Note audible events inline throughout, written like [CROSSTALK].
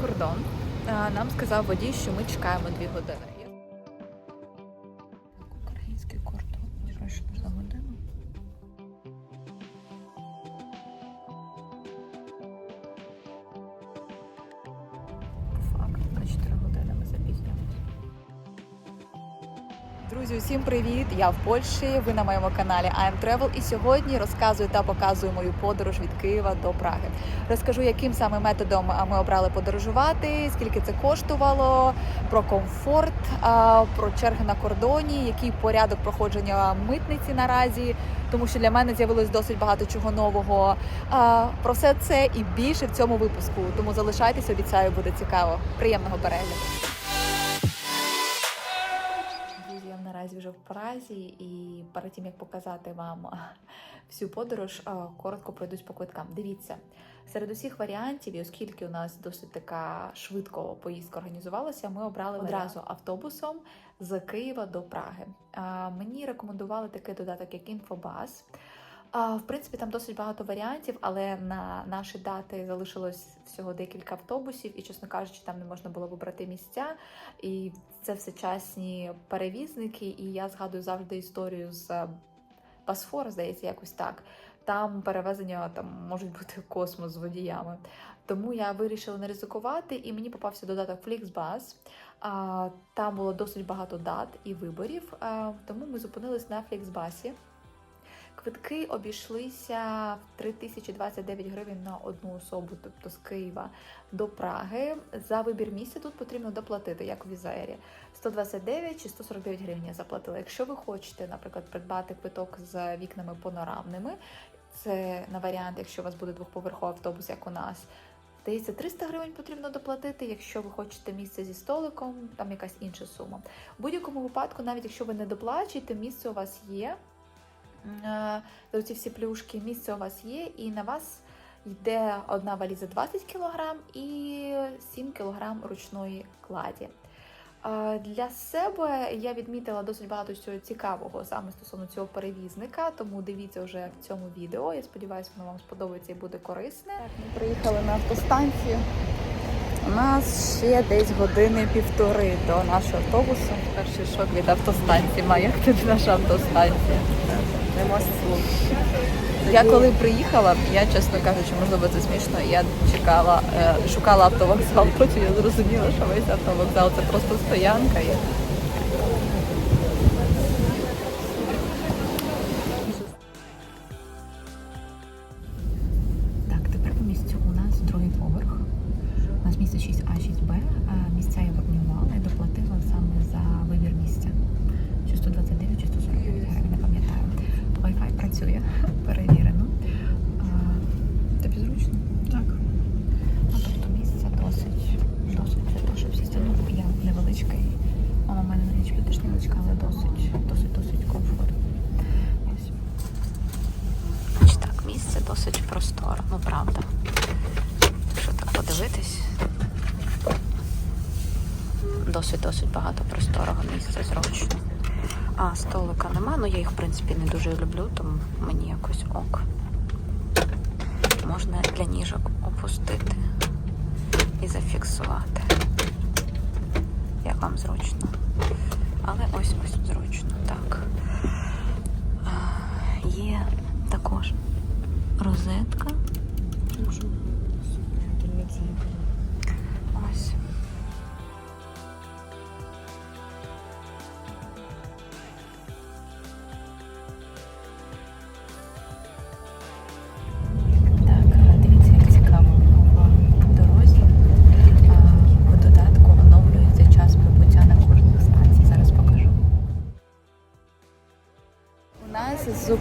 кордон. Нам сказав водій, що ми чекаємо дві години. Привіт! Я в Польщі. Ви на моєму каналі I'm Travel і сьогодні розказую та показую мою подорож від Києва до Праги. Розкажу, яким саме методом ми обрали подорожувати, скільки це коштувало, про комфорт, про черги на кордоні, який порядок проходження митниці наразі, тому що для мене з'явилось досить багато чого нового. Про все це і більше в цьому випуску. Тому залишайтесь, обіцяю, буде цікаво. Приємного перегляду. Наразі вже в Празі, і перед тим як показати вам всю подорож, коротко пройдусь по квиткам. Дивіться, серед усіх варіантів, і оскільки у нас досить така швидко поїздка організувалася, ми обрали одразу автобусом з Києва до Праги. Мені рекомендували такий додаток, як інфобас. В принципі, там досить багато варіантів, але на наші дати залишилось всього декілька автобусів, і, чесно кажучи, там не можна було вибрати місця. І це все часні перевізники. І я згадую завжди історію з е, Босфор, здається, якось так. Там перевезення там можуть бути космос з водіями. Тому я вирішила не ризикувати, і мені попався додаток Flixbus. Там було досить багато дат і виборів. А, Тому ми зупинились на Flixbus. Квитки обійшлися в 3029 гривень на одну особу, тобто з Києва до Праги. За вибір місця тут потрібно доплатити, як у Візаері. 129 чи 149 гривень я заплатила. Якщо ви хочете, наприклад, придбати квиток з вікнами панорамними, це на варіант, якщо у вас буде двохповерховий автобус, як у нас. Здається, 300 гривень потрібно доплатити. Якщо ви хочете місце зі столиком, там якась інша сума. У будь-якому випадку, навіть якщо ви не доплачуєте, місце у вас є. Е, за ці всі плюшки, місце у вас є, і на вас йде одна валіза 20 кг і 7 кг ручної кладі. Е, Для себе я відмітила досить багато всього цікавого саме стосовно цього перевізника, тому дивіться вже в цьому відео. Я сподіваюся, воно вам сподобається і буде корисне. Так, ми приїхали на автостанцію. У нас ще десь години півтори до нашого автобусу. Перший шок від автостанції. Ма, як тобі наша автостанція? Нема слов. Я коли приїхала, я чесно кажучи, можливо, це смішно. Я чекала, е, шукала автовокзал, [LAUGHS] потім я зрозуміла, що весь автовокзал це просто стоянка. І... Досить-досить багато просторого місця зручно. А, столика нема, ну я їх в принципі не дуже люблю, тому мені якось ок. Можна для ніжок опустити і зафіксувати. Як вам зручно. Але ось ось зручно. Так. Є також розетка.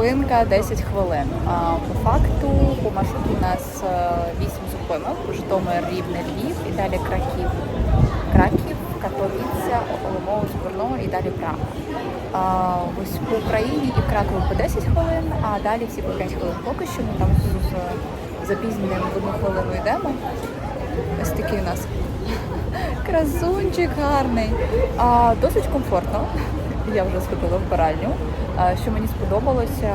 Зупинка 10 хвилин. А по факту по маршруту у нас е, 8 зупинок: Житомир, Рівне, Львів і далі Краків. Краків, Катовіця, Оломово, Зборно і далі Прага. А, ось по Україні і в Кракові по 10 хвилин, а далі всі по 5 хвилин. Поки що ми там з запізненням в одну хвилину йдемо. Ось такий у нас [LAUGHS] красунчик гарний. А, досить комфортно. Я вже сходила в паральню. А, Що мені сподобалося,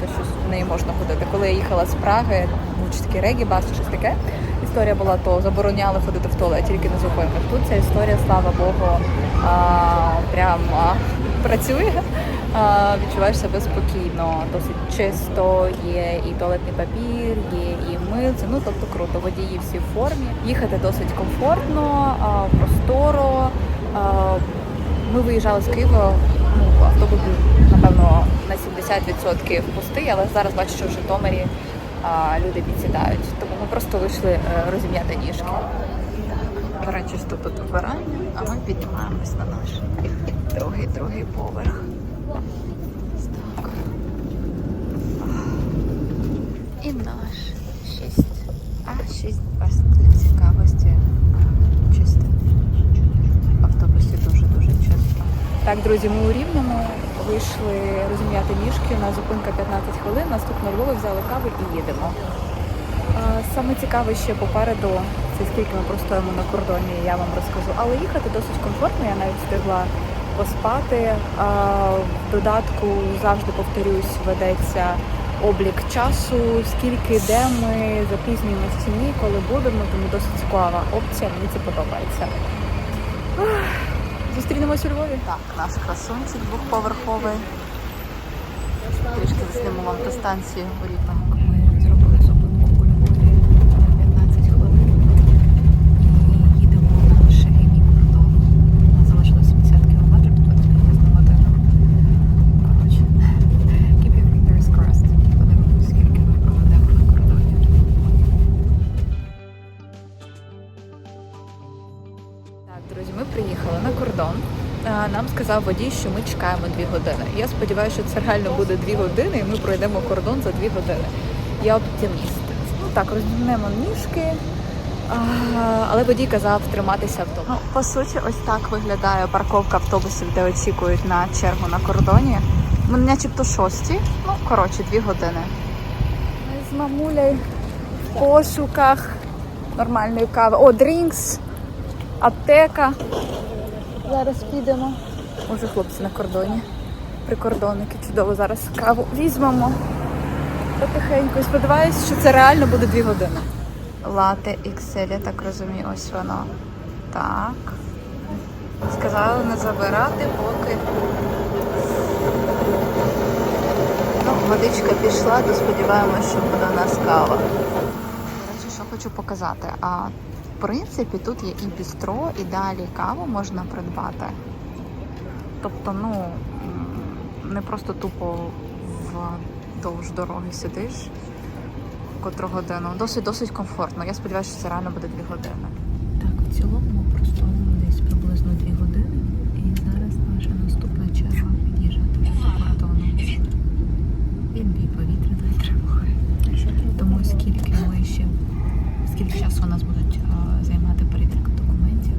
те, що в неї можна ходити. Коли я їхала з Праги, був чи такий регібас, щось таке. історія була, то забороняли ходити в туалет тільки на зупинках. Тут ця історія, слава Богу, а, прям працює. Відчуваєш себе спокійно, досить чисто, є і туалетний папір, є і милці. Ну тобто круто, водії всі в формі. Їхати досить комфортно, просторо. Ми виїжджали з Києва. Ну, автобус був, напевно, на 70% пустий, але зараз бачу, що в Житомирі а, люди підсідають. Тому ми просто вийшли е, розім'яти ніжки. Так, що тут вбирання, а ми піднімаємось на наш другий другий поверх. Ось Так. І наш шість. А, шість вас для цікавості. а, Чисто. В автобусі дуже-дуже чисто. Так, друзі, ми у Рівному вийшли розім'яти ніжки. У нас зупинка 15 хвилин. Наступно Львови взяли кави і їдемо. Саме цікаве ще попереду, це скільки ми простоїмо на кордоні, я вам розкажу. Але їхати досить комфортно, я навіть встигла поспати. В додатку завжди повторюсь, ведеться облік часу, скільки де ми запізнюємося ні, коли будемо, тому досить цікава опція, мені це подобається. Зустрінемось у Львові. Так, наш красунчик двохповерховий. Трішки до станції у Рівному. Нам сказав водій, що ми чекаємо дві години. Я сподіваюся, що це реально буде дві години, і ми пройдемо кордон за дві години. Я оптиміст. Ну так, розділимо ніжки. А, але водій казав триматися вдома. Ну, по суті, ось так виглядає парковка автобусів, де очікують на чергу на кордоні. Ми начебто шості. Ну, коротше, дві години. Ми з мамулею в пошуках нормальної кави. О, дрінкс, аптека. Зараз підемо. Уже хлопці на кордоні. Прикордонники чудово зараз каву візьмемо. Потихеньку. І Сподіваюсь, що це реально буде дві години. Лате XL, я так розумію, ось воно. Так. Сказали не забирати, поки. Ну, водичка пішла, то сподіваємося, що буде у нас кава. Речі, що хочу показати. А в принципі, тут є і бістро, і далі каву можна придбати. Тобто, ну не просто тупо вдовж дороги сидиш котру годину. Досить досить комфортно. Я сподіваюся, що це реально буде дві години. Так, в цілому простоїмо десь приблизно дві години. І зараз наша наступна черга під'їжджати вже до кордону. Він бій повітряної тривоги. Тому скільки ми ще скільки часу у нас будуть а, займати перевірка документів,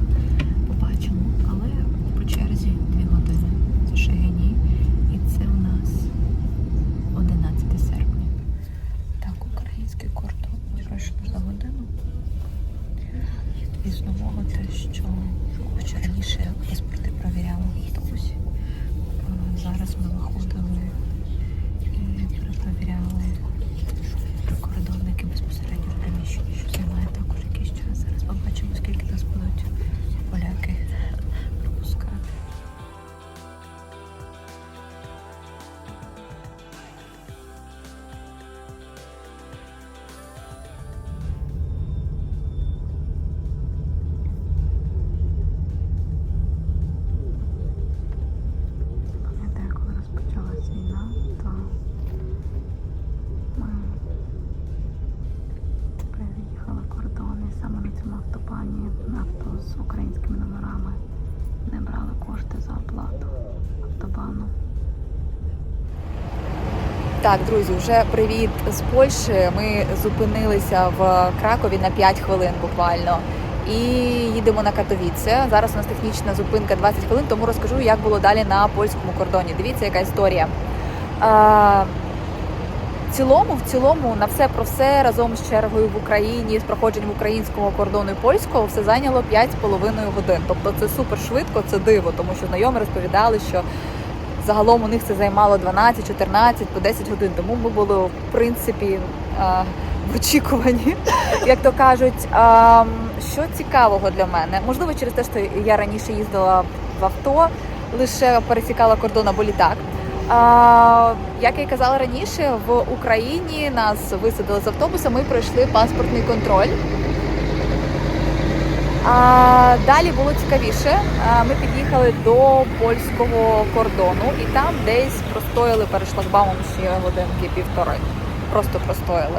побачимо. Але по черзі дві години за Шегині. І це у нас 11 серпня. Так, український кордон пройшов за годину. І знову те, що хоч раніше паспорти провіряли в автобусі. Зараз ми виходили і перепровіряли прикордонники безпосередньо в приміщенні, що займає також якийсь час. Зараз побачимо, скільки нас будуть поляки на авто з українськими номерами не брали кошти за оплату автобану. Так, друзі, вже привіт з Польщі. Ми зупинилися в Кракові на 5 хвилин буквально. І їдемо на Катовіце. Зараз у нас технічна зупинка 20 хвилин, тому розкажу, як було далі на польському кордоні. Дивіться, яка історія. В цілому, в цілому, на все про все разом з чергою в Україні, з проходженням українського кордону і польського, все зайняло 5,5 годин. Тобто це супер швидко, це диво, тому що знайомі розповідали, що загалом у них це займало 12, 14, по 10 годин. Тому ми були в принципі в очікуванні, [LAUGHS] як то кажуть. Що цікавого для мене? Можливо, через те, що я раніше їздила в авто, лише пересікала кордон або літак. Як я казала раніше, в Україні нас висадили з автобуса, ми пройшли паспортний контроль. А далі було цікавіше. Ми під'їхали до польського кордону і там десь простояли перед шлагбаумом ще годинки півтори. Просто простояли.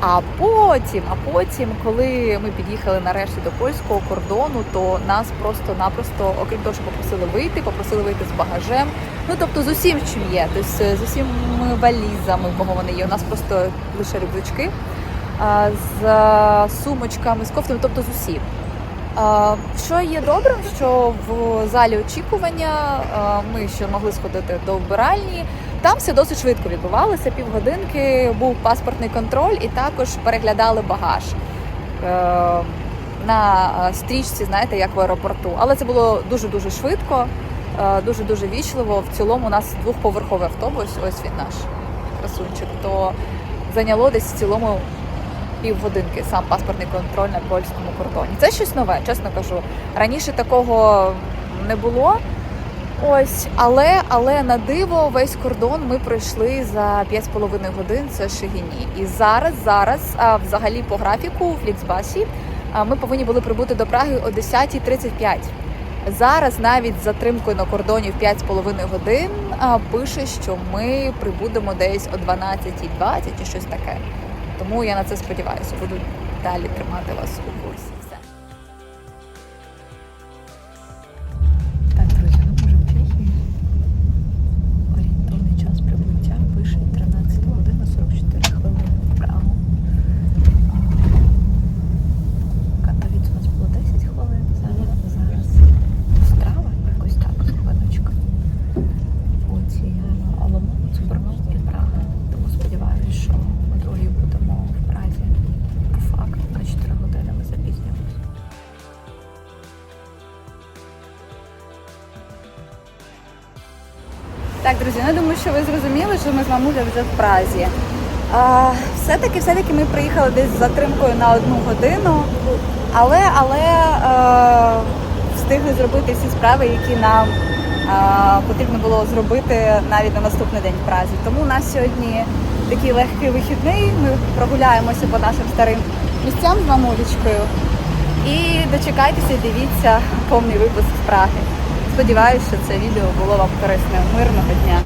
А потім, а потім, коли ми під'їхали нарешті до польського кордону, то нас просто-напросто, окрім того, що попросили вийти, попросили вийти з багажем. Ну тобто з усім, чим є, тобто з усіми валізами, в кого вони є. У нас просто лише рюкзачки, з сумочками, з кофтами, тобто з усім. Що є добрим, що в залі очікування ми ще могли сходити до вбиральні. Там все досить швидко відбувалося. Півгодинки був паспортний контроль, і також переглядали багаж е, на е, стрічці, знаєте, як в аеропорту. Але це було дуже дуже швидко, дуже дуже вічливо. В цілому у нас двохповерховий автобус. Ось він наш красунчик. То зайняло десь в цілому півгодинки сам паспортний контроль на польському кордоні. Це щось нове, чесно кажу. Раніше такого не було. Ось, але але на диво весь кордон ми пройшли за 5,5 годин. Це Шегіні. І зараз, зараз, а, взагалі по графіку в Фліксбасі, ми повинні були прибути до Праги о 10.35. Зараз навіть з затримкою на кордоні в 5,5 годин пише, що ми прибудемо десь о 12.20 чи щось таке. Тому я на це сподіваюся, буду далі тримати вас у курсі. Так, друзі, ну, я думаю, що ви зрозуміли, що ми з мамулею вже в Празі. А, все-таки, все-таки ми приїхали десь з затримкою на одну годину, але, але е, встигли зробити всі справи, які нам е, потрібно було зробити навіть на наступний день в Празі. Тому у нас сьогодні такий легкий вихідний. Ми прогуляємося по нашим старим місцям з мамулечкою. І дочекайтеся, дивіться повний випуск з Праги. Сподіваюся, що це відео було вам корисним. Мирного дня!